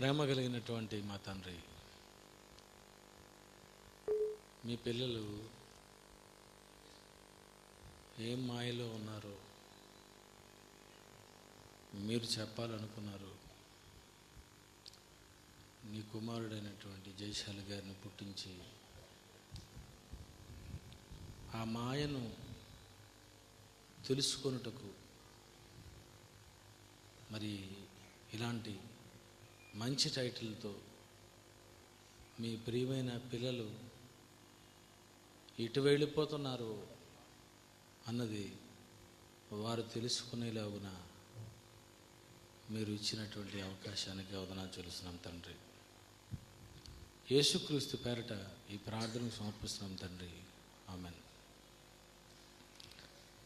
ప్రేమ కలిగినటువంటి మా తండ్రి. మీ పిల్లలు ఏం మాయలో ఉన్నారో? మీరు చెప్పాలనుకున్నారు. నీ కుమారుడైనటువంటి జయశాలి గారిని పుట్టించి ఆ మాయను తెలుసుకొనుటకు మరి ఇలాంటి మంచి టైటిల్తో మీ ప్రియమైన పిల్లలు ఇటు వెళ్ళిపోతున్నారు అన్నది వారు తెలుసుకునేలాగున మీరు ఇచ్చినటువంటి అవకాశానికి అవదనా చూస్తున్నాం తండ్రి. యేసుక్రీస్తు పేరట ఈ ప్రార్థనకు సమర్పిస్తున్నాం తండ్రి. ఆమెన్.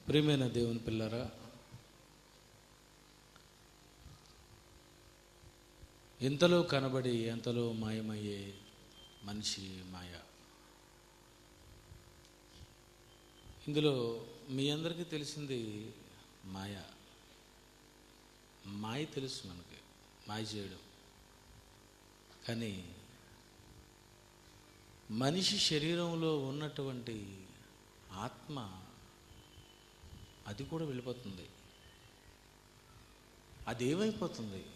ప్రియమైన దేవుని పిల్లరా ఇంతలో కనబడి ఎంతలో మాయమయ్యే మనిషి మాయ. ఇందులో మీ అందరికీ తెలిసింది మాయ. మాయ తెలుసు మనకి మాయ చేయడం. కానీ మనిషి శరీరంలో ఉన్నటువంటి ఆత్మ అది కూడా వెళ్ళిపోతుంది. అది ఏమైపోతుంది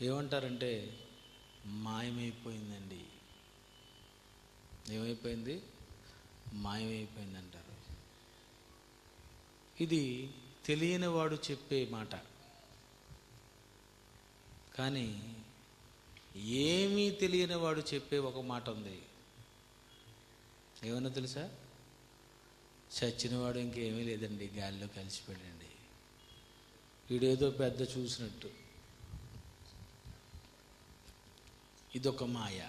ఏమంటారంటే మాయమైపోయిందండి. ఏమైపోయింది? మాయమైపోయింది అంటారు ఇది తెలియని వాడు చెప్పే మాట. కానీ ఏమీ తెలియని వాడు చెప్పే ఒక మాట ఉంది. ఏమన్నా తెలుసా? చచ్చినవాడు ఇంకేమీ లేదండి గాలిలో కలిసిపోయాడండి. వీడేదో పెద్ద చూసినట్టు. ఇదొక మాయ.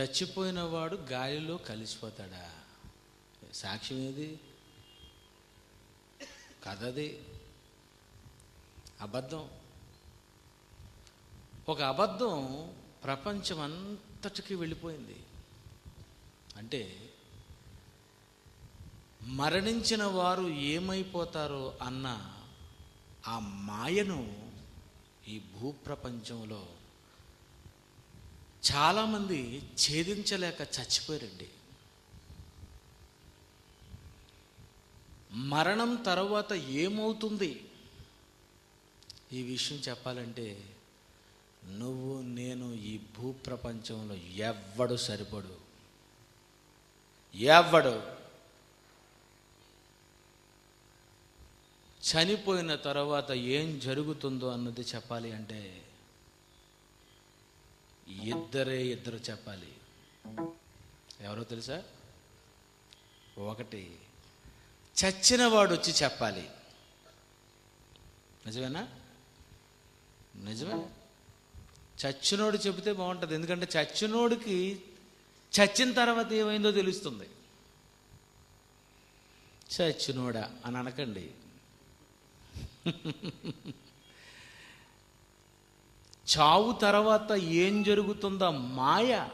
చచ్చిపోయిన వాడు గాలిలో కలిసిపోతాడా? సాక్ష్యం ఏది? కథది అబద్ధం. ఒక అబద్ధం ప్రపంచం అంతటికి వెళ్ళిపోయింది. అంటే మరణించిన వారు ఏమైపోతారో అన్న ఆ మాయను ఈ భూప్రపంచంలో చాలామంది ఛేదించలేక చచ్చిపోయారండి. మరణం తర్వాత ఏమవుతుంది? ఈ విషయం చెప్పాలంటే నువ్వు నేను ఈ భూప్రపంచంలో ఎవ్వడు సరిపడు. ఎవ్వడు. చనిపోయిన తర్వాత ఏం జరుగుతుందో అన్నది చెప్పాలి అంటే ఇద్దరే ఇద్దరు చెప్పాలి. ఎవరో తెలుసా? ఒకటి చచ్చినవాడు వచ్చి చెప్పాలి. నిజమేనా? నిజమే. చచ్చినోడు చెబితే బాగుంటుంది. ఎందుకంటే చచ్చినోడికి చచ్చిన తర్వాత ఏమైందో తెలుస్తుంది. చచ్చినోడా అని అనకండి. చావు తర్వాత ఏం జరుగుతుందో మాయ.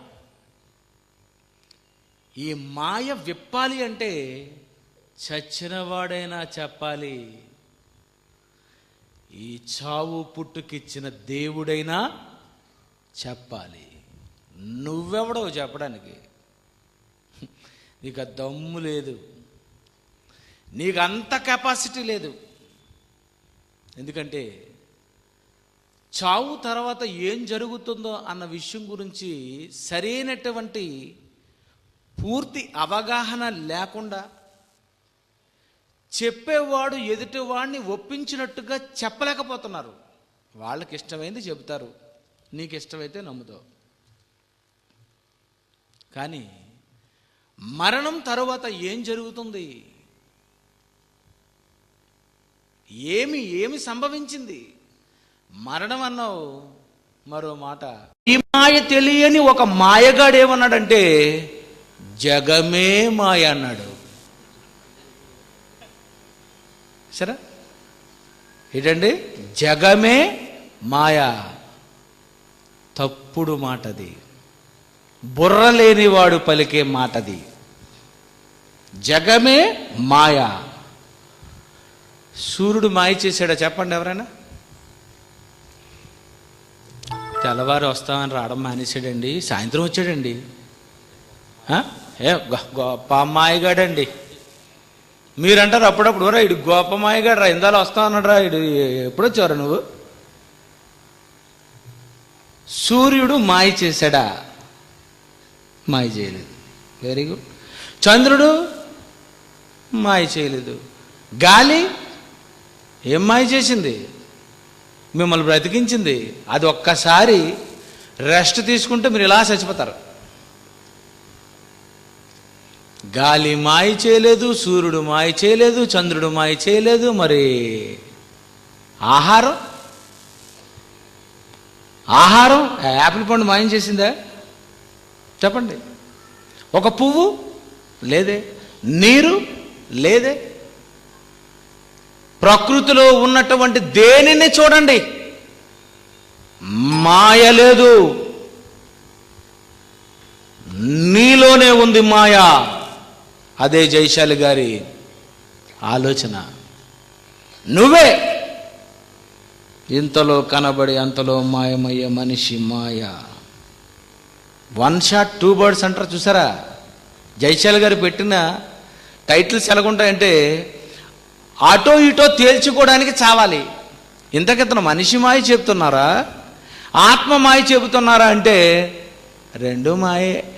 ఈ మాయ విప్పాలి అంటే చచ్చినవాడైనా చెప్పాలి. ఈ చావు పుట్టుకిచ్చిన దేవుడైనా చెప్పాలి. నువ్వెవడో చెప్పడానికి? నీకు దమ్ము లేదు. నీకు అంత కెపాసిటీ లేదు. ఎందుకంటే చావు తర్వాత ఏం జరుగుతుందో అన్న విషయం గురించి సరైనటువంటి పూర్తి అవగాహన లేకుండా చెప్పేవాడు ఎదుటివాడిని ఒప్పించినట్టుగా చెప్పలేకపోతున్నారు. వాళ్ళకి ఇష్టమైంది చెబుతారు. నీకు ఇష్టమైతే నమ్ముతావు. కానీ మరణం తర్వాత ఏం జరుగుతుంది? ఏమి ఏమి సంభవించింది? మరణం అన్నావు మరో మాట. ఈ మాయ తెలియని ఒక మాయగాడు ఏమన్నాడంటే జగమే మాయ అన్నాడు. సరే? ఏంటండి? జగమే మాయ. తప్పుడు మాటది. బుర్ర లేనివాడు పలికే మాటది. జగమే మాయ. సూర్యుడు మాయ చేశాడా? చెప్పండి ఎవరైనా? తెల్లవారు వస్తామని రావడం మానేశాడండి. సాయంత్రం వచ్చాడండి. ఏ గొప్ప మాయగాడండి. మీరంటారు అప్పుడప్పుడు రా ఇడు గొప్ప మాయగాడు రా ఇందాలో వస్తా అన్నాడు రా ఇడు ఎప్పుడొచ్చారు నువ్వు? సూర్యుడు మాయ చేశాడా? మాయ చేయలేదు. వెరీ గుడ్ చంద్రుడు మాయ చేయలేదు. గాలి ఏం మాయ చేసింది? మిమ్మల్ని బ్రతికించింది. అది ఒక్కసారి రెస్ట్ తీసుకుంటే మీరు ఇలా చచ్చిపోతారు. గాలి మాయ చేయలేదు సూర్యుడు మాయ చేయలేదు చంద్రుడు మాయ చేయలేదు మరి ఆహారం? ఆహారం? యాపిల్ పండు మాయం చేసిందా? చెప్పండి. ఒక పువ్వు? లేదే. నీరు? లేదే. ప్రకృతిలో ఉన్నటువంటి దేనిని చూడండి. మాయ లేదు. నీలోనే ఉంది మాయ. అదే జైశాలి గారి ఆలోచన. నువ్వే. ఇంతలో కనబడి అంతలో మాయమయ్యే మనిషి మాయ. వన్ షాట్ టూ బర్డ్స్ అంటారు చూసారా? జైశాల్ గారు పెట్టిన టైటిల్స్ ఎలాగుంటాయంటే అటో ఇటో తేల్చుకోవడానికి చావాలి. ఇంతకితను మనిషి మాయ చెప్తున్నారా? ఆత్మ మాయ చెబుతున్నారా అంటే రెండు మాయే.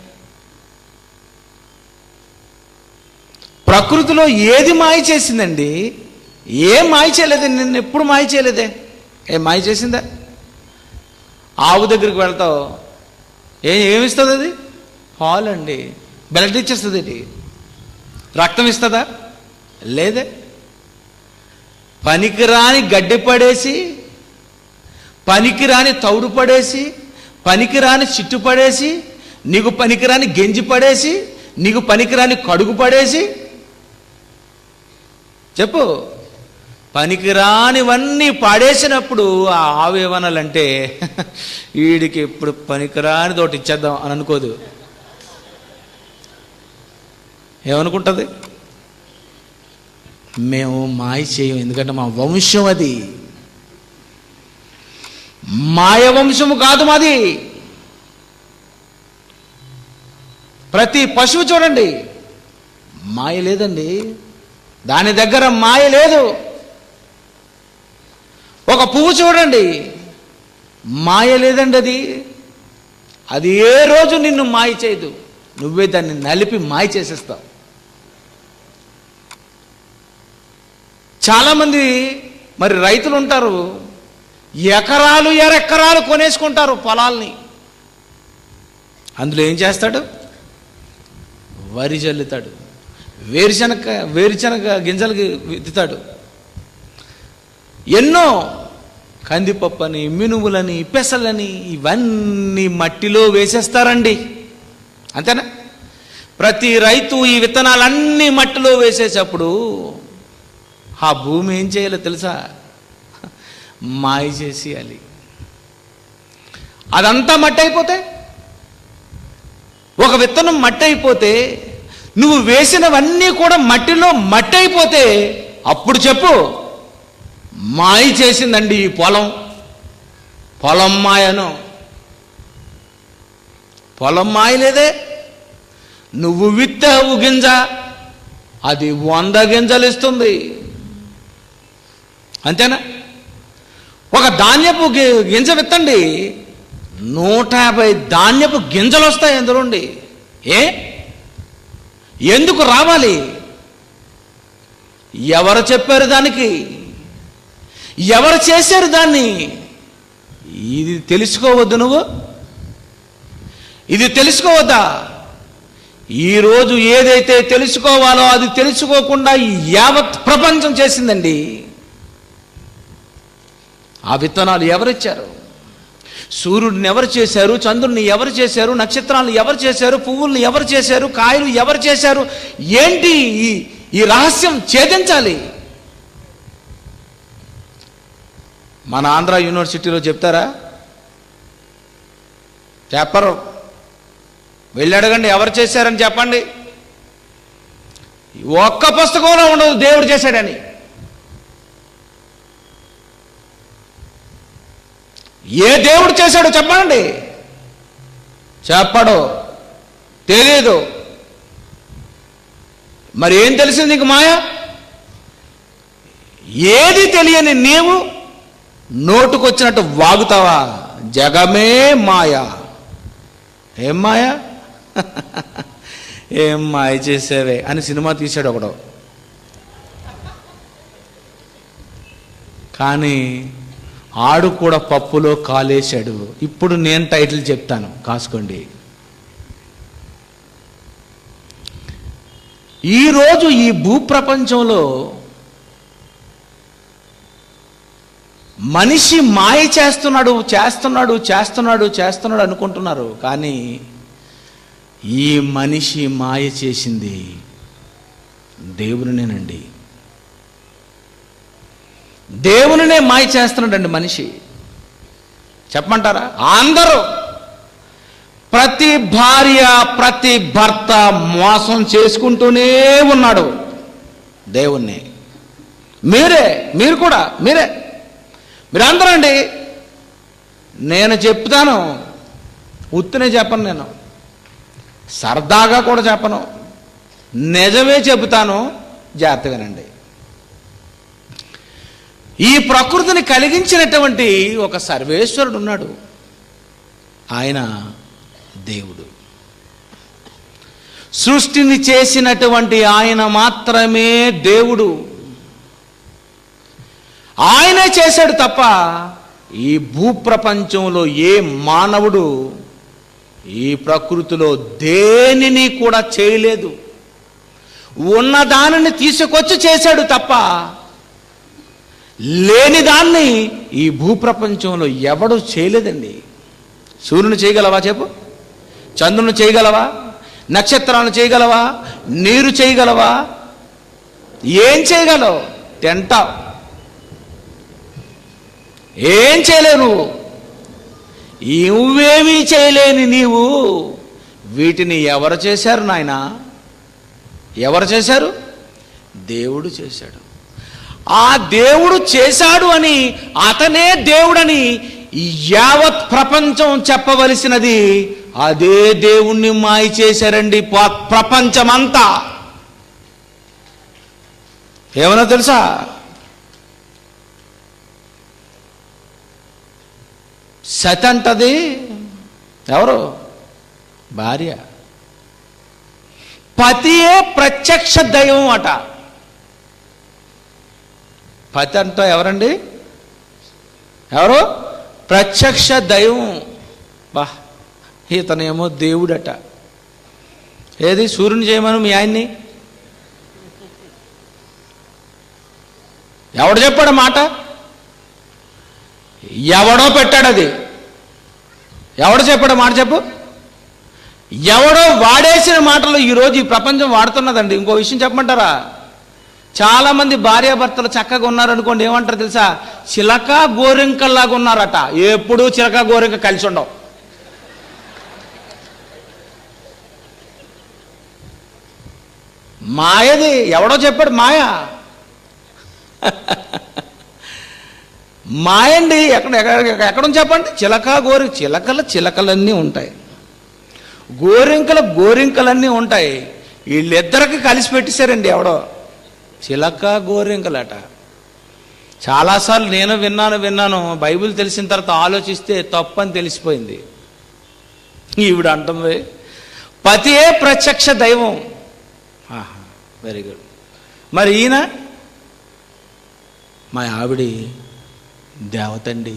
ప్రకృతిలో ఏది మాయ చేసిందండి? ఏం మాయ చేయలేదు నేను ఎప్పుడు మాయ చేయలేదే? ఏ మాయ చేసిందా? ఆవు దగ్గరికి వెళ్తావు. ఏ ఏమిస్తుంది అది? పాలు అండి బ్లడ్ ఇచ్చేస్తుంది రక్తం ఇస్తుందా? లేదే. పనికిరాని గడ్డి పడేసి పనికిరాని తౌడు పడేసి పనికిరాని చిట్టు పడేసి నీకు పనికిరాని గెంజి పడేసి నీకు పనికిరాని కడుగు పడేసి. చెప్పు పనికిరానివన్నీ పాడేసినప్పుడు ఆ ఆవేవనలంటే వీడికి ఇప్పుడు పనికిరాని తోటి ఇచ్చేద్దాం అని అనుకోదు. ఏమనుకుంటుంది? మేము మాయ చేయం. ఎందుకంటే మా వంశం అది. మాయ వంశము కాదు మాది. ప్రతి పశువు చూడండి. మాయ లేదండి. దాని దగ్గర మాయ లేదు. ఒక పువ్వు చూడండి. మాయ లేదండి అది. అది ఏ రోజు నిన్ను మాయ చేయదు. నువ్వే దాన్ని నలిపి మాయ చేసేస్తావు. చాలామంది మరి రైతులు ఉంటారు ఎకరాలు ఎరెకరాలు కొనేసుకుంటారు పొలాల్ని. అందులో ఏం చేస్తాడు? వరి జల్లుతాడు. వేరుశనగ వేరుశనగ గింజలకి విత్తుతాడు. ఎన్నో కందిపప్పని మినుములని పెసలని ఇవన్నీ మట్టిలో వేసేస్తారండి. అంతేనా? ప్రతి రైతు ఈ విత్తనాలన్నీ మట్టిలో వేసేటప్పుడు ఆ భూమి ఏం చేయాలో తెలుసా? మాయ చేసేయాలి. అదంతా మట్టి అయిపోతే ఒక విత్తనం మట్టి అయిపోతే నువ్వు వేసినవన్నీ కూడా మట్టిలో మట్టి అయిపోతే అప్పుడు చెప్పు మాయ చేసిందండి ఈ పొలం. పొలం మాయను. పొలం మాయ లేదే నువ్వు విత్తావు గింజ అది వంద గింజలు ఇస్తుంది. అంతేనా? ఒక ధాన్యపు గింజ విత్తండి. నూట యాభై ధాన్యపు గింజలు వస్తాయి అందులోండి. ఏ? ఎందుకు రావాలి? ఎవరు చెప్పారు దానికి? ఎవరు చేశారు దాన్ని? ఇది తెలుసుకోవద్దు నువ్వు? ఇది తెలుసుకోవద్దా? ఈరోజు ఏదైతే తెలుసుకోవాలో అది తెలుసుకోకుండా యావత్ ప్రపంచం చేసిందండి. ఆ విత్తనాలు ఎవరిచ్చారు? సూర్యుడిని ఎవరు చేశారు? చంద్రుడిని ఎవరు చేశారు? నక్షత్రాలను ఎవరు చేశారు? పువ్వుల్ని ఎవరు చేశారు? కాయలు ఎవరు చేశారు? ఏంటి ఈ ఈ రహస్యం ఛేదించాలి? మన ఆంధ్ర యూనివర్సిటీలో చెప్తారా? చెప్పరు వెళ్ళి అడగండి ఎవరు చేశారని చెప్పండి. ఒక్క పుస్తకంలో ఉండదు దేవుడు చేశాడని. ఏ దేవుడు చేశాడో చెప్పండి. చెప్పడు. తెలియదు మరి ఏం తెలిసింది నీకు మాయ? ఏది తెలియని నీవు నోటుకొచ్చినట్టు వాగుతావా? జగమే మాయ. ఏం మాయ? ఏం మాయ చేసేవే అని సినిమా తీశాడు ఒకడు. కానీ ఆడు కూడా పప్పులో కాలేశాడు. ఇప్పుడు నేను టైటిల్ చెప్తాను. కాసుకోండి. ఈరోజు ఈ భూప్రపంచంలో మనిషి మాయ చేస్తున్నాడు చేస్తున్నాడు చేస్తున్నాడు చేస్తున్నాడు అనుకుంటున్నారు. కానీ ఈ మనిషి మాయ చేసింది దేవునినేనండి. దేవునినే మాయ చేస్తున్నాడండి మనిషి. చెప్పమంటారా? అందరూ. ప్రతి భార్య ప్రతి భర్త మోసం చేసుకుంటూనే ఉన్నాడు. దేవుణ్ణి. మీరే మీరు కూడా మీరే. మీరందరూ అండి నేను చెప్తాను. ఉత్తినే చెప్పను నేను. సరదాగా కూడా చెప్పను. నిజమే చెబుతాను. జాగ్రత్తగానండి. ఈ ప్రకృతిని కలిగించినటువంటి ఒక సర్వేశ్వరుడు ఉన్నాడు. ఆయన దేవుడు. సృష్టిని చేసినటువంటి ఆయన మాత్రమే దేవుడు. ఆయనే చేశాడు తప్ప ఈ భూప్రపంచంలో ఏ మానవుడు ఈ ప్రకృతిలో దేనిని కూడా చేయలేదు. ఉన్న దానిని తీసుకొచ్చి చేశాడు తప్ప లేని దాన్ని ఈ భూప్రపంచంలో ఎవడు చేయలేదండి. సూర్యుని చేయగలవా చెప్పు? చంద్రుని చేయగలవా? నక్షత్రాలను చేయగలవా? నీరు చేయగలవా? ఏం చేయగలవు? తింటావు. ఏం చేయలేవు నువ్వు? నువ్వేమీ చేయలేని నీవు. వీటిని ఎవరు చేశారు నాయన? ఎవరు చేశారు? దేవుడు చేశాడు. ఆ దేవుడు చేశాడు అని అతనే దేవుడని యావత్ ప్రపంచం చెప్పవలసినది అదే దేవుణ్ణి మాయ చేశారండి ప- ప్రపంచమంతా. ఏమన్నా తెలుసా? సత్ అంటది ఎవరు? భార్య. పతియే ప్రత్యక్ష దైవం అట. పతి అంట ఎవరండి? ఎవరు? ప్రత్యక్ష దైవం. బా ఇతనేమో దేవుడట. ఏది? సూర్యుని చేయమను మీ ఆయన్ని? ఎవడు చెప్పాడు మాట? ఎవడో పెట్టాడు అది. ఎవడు చెప్పాడు మాట చెప్పు? ఎవడో వాడేసిన మాటలు ఈరోజు ఈ ప్రపంచం వాడుతున్నదండి. ఇంకో విషయం చెప్పమంటారా? చాలా మంది భార్యాభర్తలు చక్కగా ఉన్నారనుకోండి ఏమంటారు తెలుసా? చిలక గోరింకల్లాగా ఉన్నారట. ఎప్పుడూ చిలక గోరింక కలిసి ఉండవు. మాయది ఎవడో చెప్పాడు మాయ? మాయండి ఎక్కడ ఎక్కడ ఎక్కడ చెప్పండి? చిలక గోరి చిలకల చిలకలన్నీ ఉంటాయి. గోరింకలు గోరింకలన్నీ ఉంటాయి. వీళ్ళిద్దరికి కలిసి పెట్టేశారండి ఎవడో. చిలక గోరింకలట. చాలాసార్లు నేను విన్నాను విన్నాను. బైబిల్ తెలిసిన తర్వాత ఆలోచిస్తే తప్పని తెలిసిపోయింది. ఈవిడ అంటుంది పతియే ప్రత్యక్ష దైవం? ఆహా వెరీ గుడ్ మరి ఈయన మా ఆవిడి దేవతండి.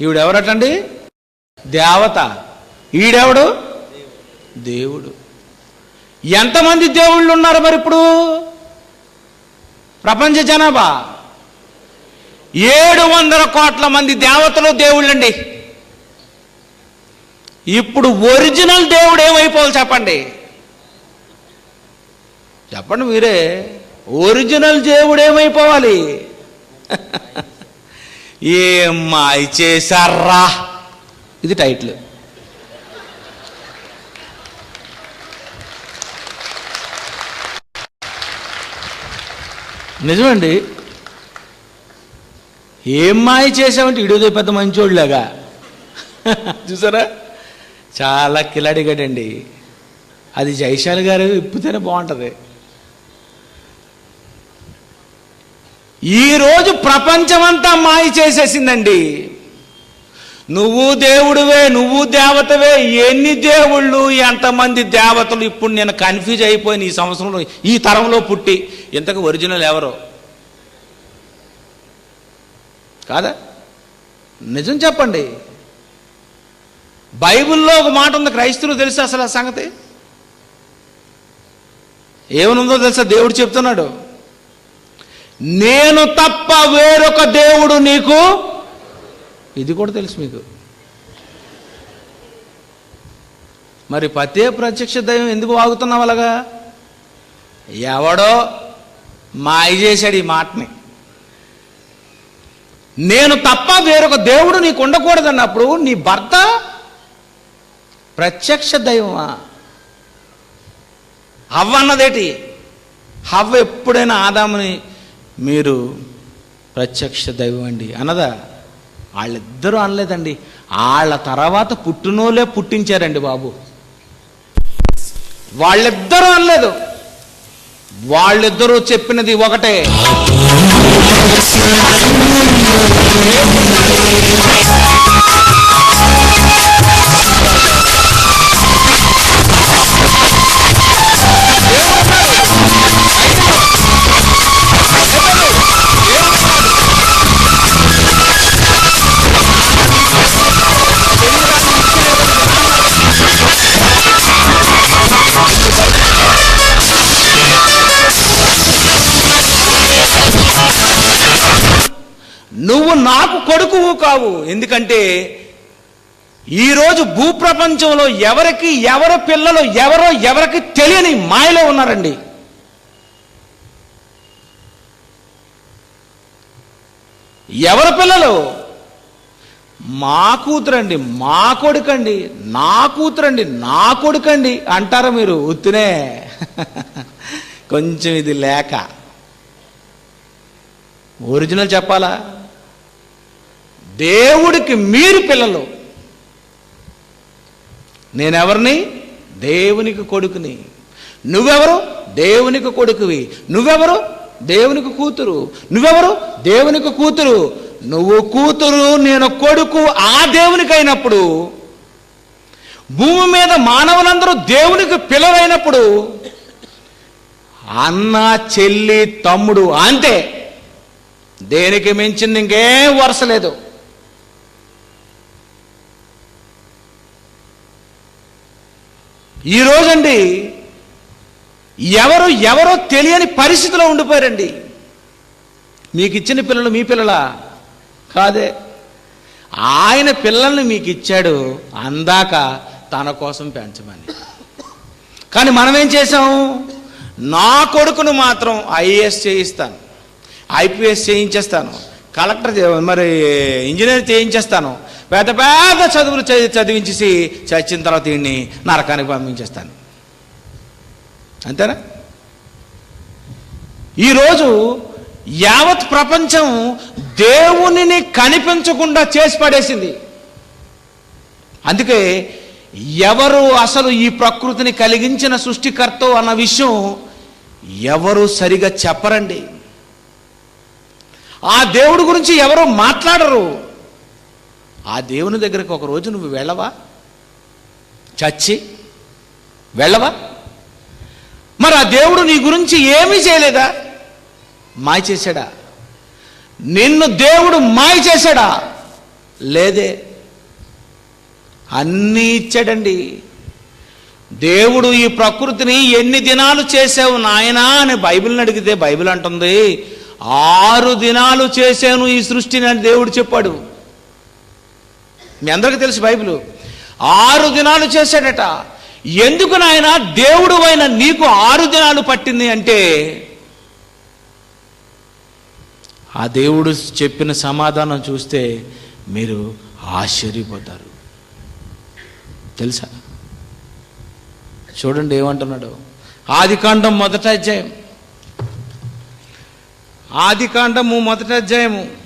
ఈవిడెవరటండి దేవత. ఈడెవడు? దేవుడు. ఎంతమంది దేవుళ్ళు ఉన్నారు మరి ఇప్పుడు? ప్రపంచ జనాభా. ఏడు వందల కోట్ల మంది దేవతలు దేవుళ్ళండి. ఇప్పుడు ఒరిజినల్ దేవుడు ఏమైపోవాలి చెప్పండి? చెప్పండి మీరే. ఒరిజినల్ దేవుడు ఏమైపోవాలి? ఏం మాయ చేశారా? ఇది టైటిల్. నిజమండి. ఏం మాయ చేసావంటే ఇడుదో పెద్ద మంచోళ్ళలాగా. చూసారా? చాలా కిలాడిగాడండి. అది జైశాల్ గారు ఇప్పితేనే బాగుంటుంది. ఈరోజు ప్రపంచమంతా మాయ చేసేసిందండి. నువ్వు దేవుడివే నువ్వు దేవతవే ఎన్ని దేవుళ్ళు ఎంతమంది దేవతలు ఇప్పుడు నేను కన్ఫ్యూజ్ అయిపోయిన ఈ సంవత్సరంలో ఈ తరంలో పుట్టి. ఇంతకు ఒరిజినల్ ఎవరు? కాదా? నిజం చెప్పండి. బైబిల్లో ఒక మాట ఉంది క్రైస్తవులు తెలుసు అసలు ఆ సంగతి? ఏమనుందో తెలుసా? దేవుడు చెప్తున్నాడు. నేను తప్ప వేరొక దేవుడు నీకు ఇది కూడా తెలుసు మీకు. మరి పతే ప్రత్యక్ష దైవం ఎందుకు వాగుతున్నావు అలాగా? ఎవడో మాయ చేశాడు ఈ మాటని. నేను తప్ప వేరొక దేవుడు నీకు ఉండకూడదన్నప్పుడు నీ భర్త ప్రత్యక్ష దైవమా? హవ్వ అన్నదేటి హవ్వ ఎప్పుడైనా ఆదాముని మీరు ప్రత్యక్ష దైవం అండి. అన్నదా? వాళ్ళిద్దరూ అనలేదండి. వాళ్ళ తర్వాత పుట్టినోలే పుట్టించారండి బాబు. వాళ్ళిద్దరూ అనలేదు. వాళ్ళిద్దరూ చెప్పినది ఒకటే. నువ్వు నాకు కొడుకువు కావు. ఎందుకంటే ఈరోజు భూప్రపంచంలో ఎవరికి ఎవరు పిల్లలు ఎవరో ఎవరికి తెలియని మాయలో ఉన్నారండి. ఎవరు పిల్లలు? మా కూతురండి మా కొడుకండి నా కూతురండి నా కొడుకండి అంటారు మీరు? ఉత్తినే. కొంచెం ఇది లేక. ఒరిజినల్ చెప్పాలా? దేవుడికి మీరు పిల్లలు. నేనెవరిని? దేవునికి కొడుకుని. నువ్వెవరు? దేవునికి కొడుకువి. నువ్వెవరు? దేవునికి కూతురు. నువ్వెవరు? దేవునికి కూతురు. నువ్వు కూతురు నేను కొడుకు ఆ దేవునికి అయినప్పుడు భూమి మీద మానవులందరూ దేవునికి పిల్లలైనప్పుడు అన్న చెల్లి తమ్ముడు అంతే. దేనికి మించింది ఇంకేం వరుస లేదు. ఈరోజండి ఎవరు ఎవరో తెలియని పరిస్థితిలో ఉండిపోయారండి. మీకు ఇచ్చిన పిల్లలు మీ పిల్లలా? కాదే. ఆయన పిల్లల్ని మీకు ఇచ్చాడు అందాక తన కోసం పెంచమని. కానీ మనం ఏం చేసాం నా కొడుకును మాత్రం ఐఏఎస్ చేయిస్తాను. ఐపీఎస్ చేయించేస్తాను. కలెక్టర్ మరి ఇంజనీర్ చేయించేస్తాను. పెద్ద పెద్ద చదువులు చదివి చదివించేసి చచ్చిన తర్వాత వీడిని నరకానికి పంపించేస్తాను. అంతేనా? ఈరోజు యావత్ ప్రపంచం దేవునిని కనిపించకుండా చేసి పడేసింది. అందుకే ఎవరు అసలు ఈ ప్రకృతిని కలిగించిన సృష్టికర్త అన్న విషయం ఎవరు సరిగా చెప్పరండి. ఆ దేవుడి గురించి ఎవరు మాట్లాడరు. ఆ దేవుని దగ్గరికి ఒక రోజు నువ్వు వెళ్ళవా? చచ్చి వెళ్ళవా? మరి ఆ దేవుడు నీ గురించి ఏమీ చేయలేదా? మాయ చేశాడా? నిన్ను దేవుడు మాయ చేశాడా? లేదే. అన్నీ ఇచ్చాడండి. దేవుడు ఈ ప్రకృతిని ఎన్ని దినాలు చేసావు నాయనా అని బైబిల్ని అడిగితే బైబిల్ అంటుంది ఆరు దినాలు చేశాను ఈ సృష్టిని అని దేవుడు చెప్పాడు. మీ అందరికీ తెలుసు బైబిల్. ఆరు దినాలు చేశాడట. ఎందుకు నాయన దేవుడు అయిన నీకు ఆరు దినాలు పట్టింది అంటే ఆ దేవుడు చెప్పిన సమాధానం చూస్తే మీరు ఆశ్చర్యపోతారు. తెలుసా? చూడండి ఏమంటున్నాడు. ఆదికాండం మొదట అధ్యాయం. ఆదికాండము మొదట అధ్యాయము.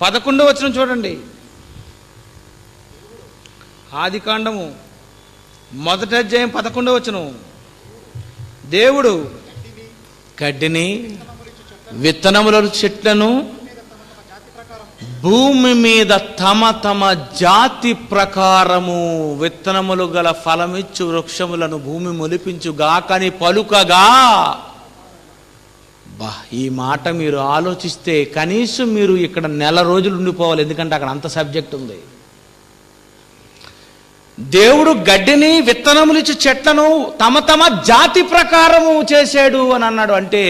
పదకొండో వచనం చూడండి. ఆది కాండము మొదటి అధ్యాయం పదకొండో వచనం. దేవుడు గడ్డిని విత్తనముల చెట్లను భూమి మీద తమ తమ జాతి ప్రకారము విత్తనములు గల ఫలమిచ్చు వృక్షములను భూమి మొలిపించు గాకని పలుకగా అబ్బా ఈ మాట మీరు ఆలోచిస్తే కనీసం మీరు ఇక్కడ నెల రోజులు ఉండిపోవాలి ఎందుకంటే అక్కడ అంత సబ్జెక్ట్ ఉంది. దేవుడు గడ్డిని విత్తనములిచ్చు చెట్లను తమ తమ జాతి ప్రకారము చేశాడు అని అన్నాడు. అంటే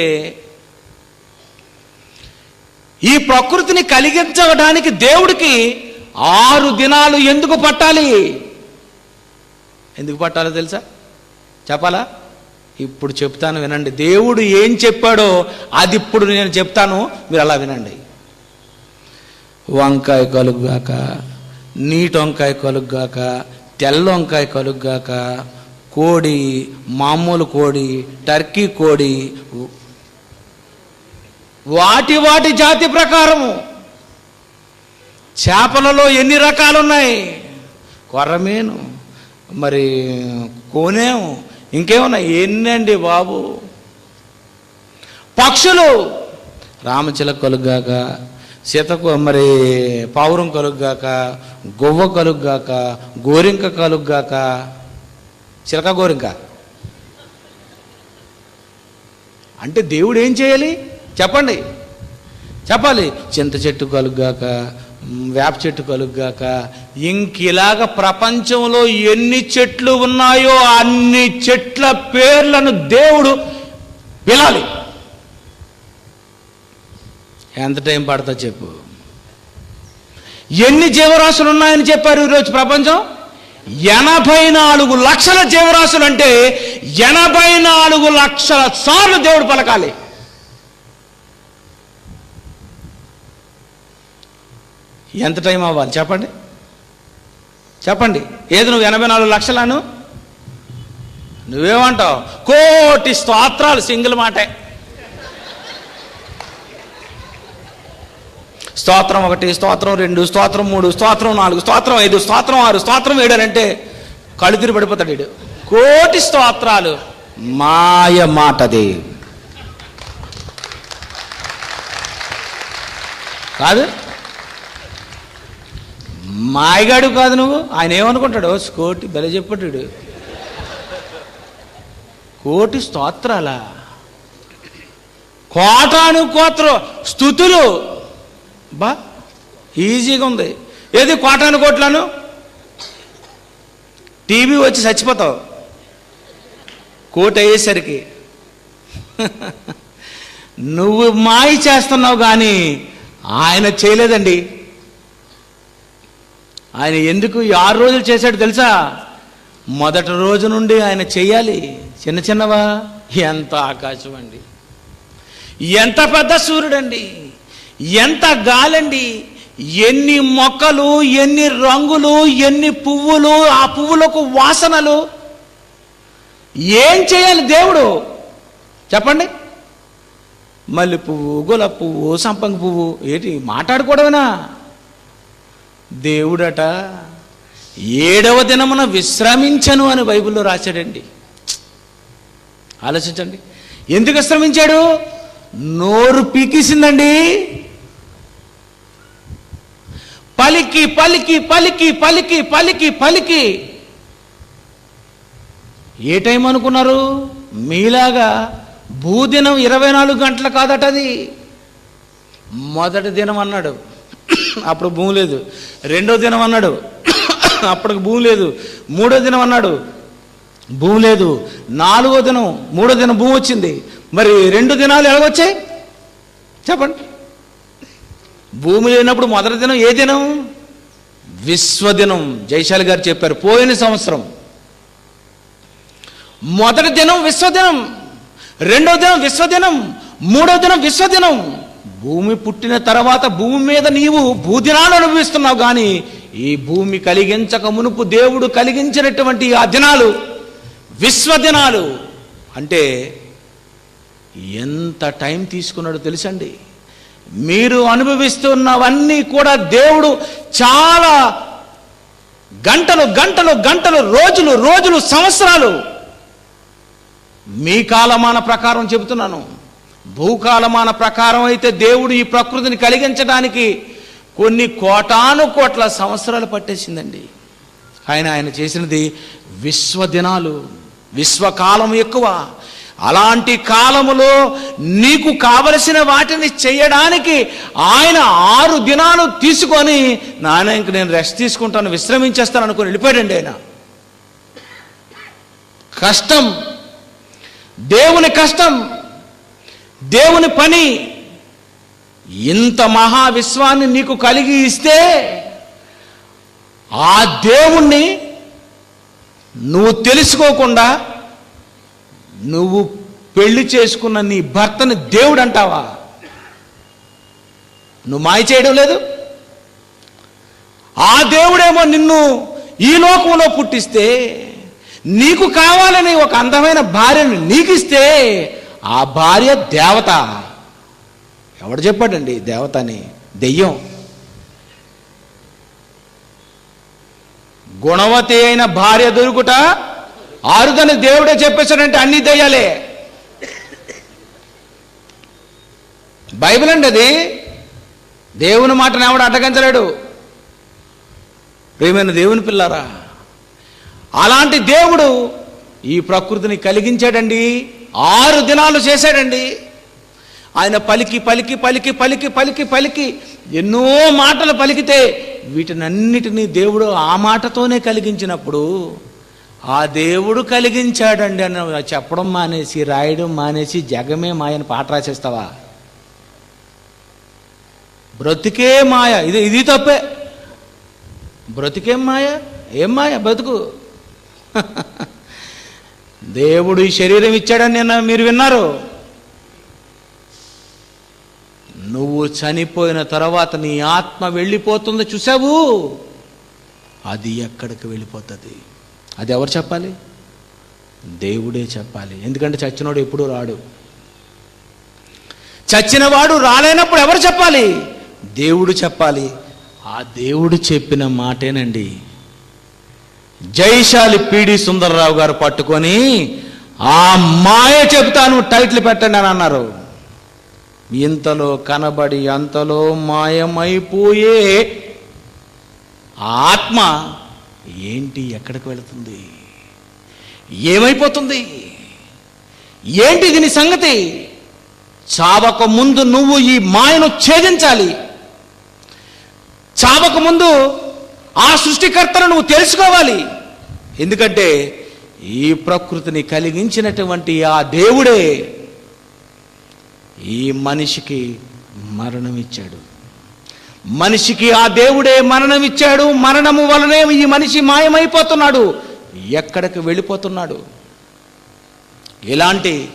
ఈ ప్రకృతిని కలిగించడానికి దేవుడికి ఆరు దినాలు ఎందుకు పట్టాలి? ఎందుకు పట్టాలో తెలుసా? చెప్పాలా? ఇప్పుడు చెప్తాను వినండి. దేవుడు ఏం చెప్పాడో అది ఇప్పుడు నేను చెప్తాను మీరు అలా వినండి. వంకాయ కలుగుగాక నీటి వంకాయ కలుగుగాక తెల్ల వంకాయ కలుగుగాక కోడి మామూలు కోడి టర్కీ కోడి వాటి వాటి జాతి ప్రకారము. చేపలలో ఎన్ని రకాలు ఉన్నాయి కొర్రమీను మరి కోనేము ఇంకేమన్నా ఎన్నండి బాబు? పక్షులు! రామచిల కలుగ్గాక సీతకు మరి పావురం కలుగ్గాక గువ్వ కలుగ్గాక గోరింక కలుగ్గాక చిలక గోరింక. అంటే దేవుడు ఏం చేయాలి? చెప్పండి. చెప్పాలి. చింత చెట్టు కలుగ్గాక వేప చెట్టు కలుగ్గాక ఇంకిలాగ ప్రపంచంలో ఎన్ని చెట్లు ఉన్నాయో అన్ని చెట్ల పేర్లను దేవుడు పిలాలి. ఎంత టైం పడతా చెప్పు. ఎన్ని జీవరాశులు ఉన్నాయని చెప్పారు ఈరోజు ప్రపంచం? ఎనభై నాలుగు లక్షల జీవరాశులు అంటే ఎనభై నాలుగు లక్షల సార్లు దేవుడు పలకాలి. ఎంత టైం అవ్వాలి? చెప్పండి. చెప్పండి. ఏది నువ్వు ఎనభై నాలుగు లక్షలను? నువ్వేమంటావు? కోటి స్తోత్రాలు సింగిల్ మాటే. స్తోత్రం ఒకటి స్తోత్రం రెండు స్తోత్రం మూడు స్తోత్రం నాలుగు స్తోత్రం ఐదు స్తోత్రం ఆరు స్తోత్రం ఏడు అని అంటే కళ్ళు తిరిగి పడిపోతాడు వీడు. కోటి స్తోత్రాలు మాయ మాటది. కాదు? మాయగాడు కాదు నువ్వు. ఆయన ఏమనుకుంటాడు? కోటి బలి చెప్పాడు కోటి స్తోత్రాల? కోటాను కోత్ర స్థుతులు. బా ఈజీగా ఉంది. ఏది కోటాను కోట్లను? టీవీ వచ్చి చచ్చిపోతావు. కోటి అయ్యేసరికి నువ్వు మాయ చేస్తున్నావు కానీ ఆయన చేయలేదండి. ఆయన ఎందుకు ఈ ఆరు రోజులు చేశాడు తెలుసా? మొదటి రోజు నుండి ఆయన చేయాలి చిన్న చిన్నవా? ఎంత ఆకాశం అండి. ఎంత పెద్ద సూర్యుడండి. ఎంత గాలండి. ఎన్ని మొక్కలు ఎన్ని రంగులు ఎన్ని పువ్వులు ఆ పువ్వులకు వాసనలు. ఏం చేయాలి దేవుడు? చెప్పండి. మల్లె పువ్వు గులాబ్ పువ్వు సంపంగి పువ్వు ఏంటి? మాట్లాడుకోవడమేనా? దేవుడట ఏడవ దినమున విశ్రమించను అని బైబిల్లో రాశాడండి. ఆలోచించండి. ఎందుకు విశ్రమించాడు? నోరు పీకేసిందండి. పలికి పలికి పలికి పలికి పలికి పలికి. ఏ టైం అనుకున్నారు? మీలాగా భూదినం ఇరవై నాలుగు గంటలు కాదట అది. మొదటి దినం అన్నాడు. అప్పుడు భూమి లేదు. రెండో దినం అన్నాడు. అప్పటికి భూమి లేదు. మూడో దినం అన్నాడు. భూమి లేదు. నాలుగో దినం మూడో దినం భూమి వచ్చింది. మరి రెండు దినాలు ఎలాగొచ్చాయి? చెప్పండి. భూమి లేనప్పుడు మొదటి దినం ఏ దినం? విశ్వదినం. జైశాలి గారు చెప్పారు. పోయిన సంవత్సరం. మొదటి దినం విశ్వదినం. రెండో దినం విశ్వదినం. మూడో దినం విశ్వదినం. భూమి పుట్టిన తర్వాత భూమి మీద నీవు భూదినాలు అనుభవిస్తున్నావు కానీ ఈ భూమి కలిగించక మునుపు దేవుడు కలిగించినటువంటి ఆ దినాలు విశ్వదినాలు అంటే ఎంత టైం తీసుకున్నాడో తెలుసండి. మీరు అనుభవిస్తున్నవన్నీ కూడా దేవుడు చాలా గంటలు గంటలు గంటలు రోజులు రోజులు సంవత్సరాలు. మీ కాలమాన ప్రకారం చెబుతున్నాను. భూకాలమాన ప్రకారం అయితే దేవుడు ఈ ప్రకృతిని కలిగించడానికి కొన్ని కోటాను కోట్ల సంవత్సరాలు పట్టేసిందండి. ఆయన ఆయన చేసినది విశ్వదినాలు విశ్వకాలం ఎక్కువ. అలాంటి కాలములో నీకు కావలసిన వాటిని చేయడానికి ఆయన ఆరు దినాలు తీసుకొని నాయన ఇంక నేను రెస్ట్ తీసుకుంటాను విశ్రమించేస్తాను అనుకుని వెళ్ళిపోయాడండి ఆయన. కష్టం దేవుని కష్టం దేవుని పని ఇంత మహా విశ్వాన్ని నీకు కలిగి ఇస్తే ఆ దేవుణ్ణి నువ్వు తెలుసుకోకుండా నువ్వు పెళ్ళి చేసుకున్న నీ భర్తని దేవుడు అంటావా నువ్వు మాయ చేయడం లేదు? ఆ దేవుడేమో నిన్ను ఈ లోకంలో పుట్టిస్తే నీకు కావాలని ఒక అందమైన భార్యను నీకిస్తే ఆ భార్య దేవత. ఎవడు చెప్పాడండి దేవత అని దెయ్యం. గుణవతి అయిన భార్య దొరుకుట ఆరుదని దేవుడే చెప్పేశాడంటే అన్ని దెయ్యాలే. బైబిల్ అండి అది. దేవుని మాటను ఎవడు అడ్డగించలేడు. ప్రేమైన దేవుని పిల్లారా అలాంటి దేవుడు ఈ ప్రకృతిని కలిగించాడండి. ఆరు దినాలు చేశాడండి. ఆయన పలికి పలికి పలికి పలికి పలికి పలికి ఎన్నో మాటలు పలికితే వీటినన్నిటినీ దేవుడు ఆ మాటతోనే కలిగించినప్పుడు ఆ దేవుడు కలిగించాడండి అని చెప్పడం మానేసి రాయడం మానేసి జగమే మాయని పాట రాసేస్తావా? బ్రతికే మాయ. ఇది ఇది తప్పే. బ్రతికేం మాయ? ఏం మాయ? బ్రతుకు. దేవుడు ఈ శరీరం ఇచ్చాడని నిన్న మీరు విన్నారు. నువ్వు చనిపోయిన తర్వాత నీ ఆత్మ వెళ్ళిపోతుంది చూసావు? అది ఎక్కడికి వెళ్ళిపోతుంది? అది ఎవరు చెప్పాలి? దేవుడే చెప్పాలి. ఎందుకంటే చచ్చినోడు ఎప్పుడు రాడు. చచ్చినవాడు రాలేనప్పుడు ఎవరు చెప్పాలి? దేవుడు చెప్పాలి. ఆ దేవుడు చెప్పిన మాటేనండి. జైశాలి పీడి సుందరరావు గారు పట్టుకొని ఆ మాయ చెబుతాను టైటిల్ పెట్టండి అని అన్నారు. ఇంతలో కనబడి అంతలో మాయమైపోయే ఆత్మ ఏంటి ఎక్కడికి వెళుతుంది? ఏమైపోతుంది? ఏంటి దీని సంగతి? చావక ముందు నువ్వు ఈ మాయను ఛేదించాలి. చావక ముందు ఆ సృష్టికర్తను నువ్వు తెలుసుకోవాలి. ఎందుకంటే ఈ ప్రకృతిని కలిగించినటువంటి ఆ దేవుడే ఈ మనిషికి మరణం ఇచ్చాడు మనిషికి ఆ దేవుడే మరణం ఇచ్చాడు మరణము వలనే ఈ మనిషి మాయమైపోతున్నాడు. ఎక్కడికి వెళ్ళిపోతున్నాడు? ఇలాంటి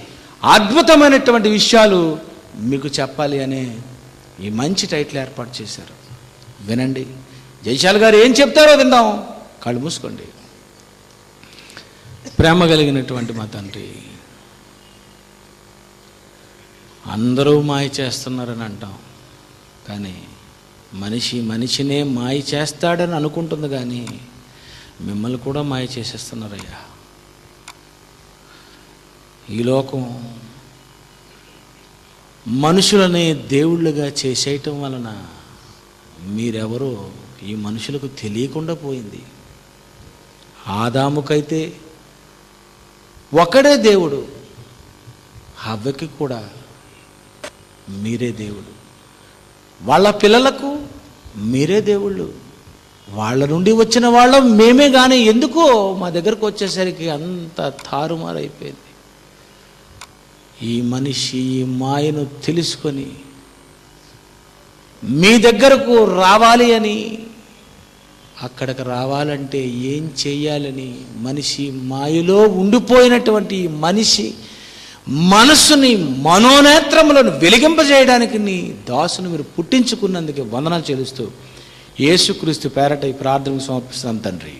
అద్భుతమైనటువంటి విషయాలు మీకు చెప్పాలి అనే ఈ మంచి టైటిల్ ఏర్పాటు చేశారు. వినండి. జైశాల్ గారు ఏం చెప్తారో విందాం. కళ్ళు మూసుకోండి. ప్రేమ కలిగినటువంటి మా తండ్రి అందరూ మాయ చేస్తున్నారని అంటాం. కానీ మనిషి మనిషినే మాయ చేస్తాడని అనుకుంటుంది కానీ మిమ్మల్ని కూడా మాయ చేసేస్తున్నారయ్యా. ఈ లోకం మనుషులని దేవుళ్ళుగా చేసేయటం వలన మీరెవరో ఈ మనుషులకు తెలియకుండా పోయింది. ఆదాముకైతే ఒకడే దేవుడు హవ్వకి కూడా మీరే దేవుడు. వాళ్ళ పిల్లలకు మీరే దేవుళ్ళు. వాళ్ళ నుండి వచ్చిన వాళ్ళం మేమే కానీ ఎందుకో మా దగ్గరకు వచ్చేసరికి అంత తారుమారైపోయింది. ఈ మనిషి ఈ మాయను తెలుసుకొని మీ దగ్గరకు రావాలి అని అక్కడికి రావాలంటే ఏం చేయాలని మనిషి మాయలో ఉండిపోయినటువంటి మనిషి మనస్సుని మనోనేత్రములను వెలిగింపజేయడానికి నీ దాసును మీరు పుట్టించుకున్నందుకు వందనాలు చెల్లిస్తూ యేసుక్రీస్తు పేరట ఈ ప్రార్థనకు సమర్పిస్తాం తండ్రి.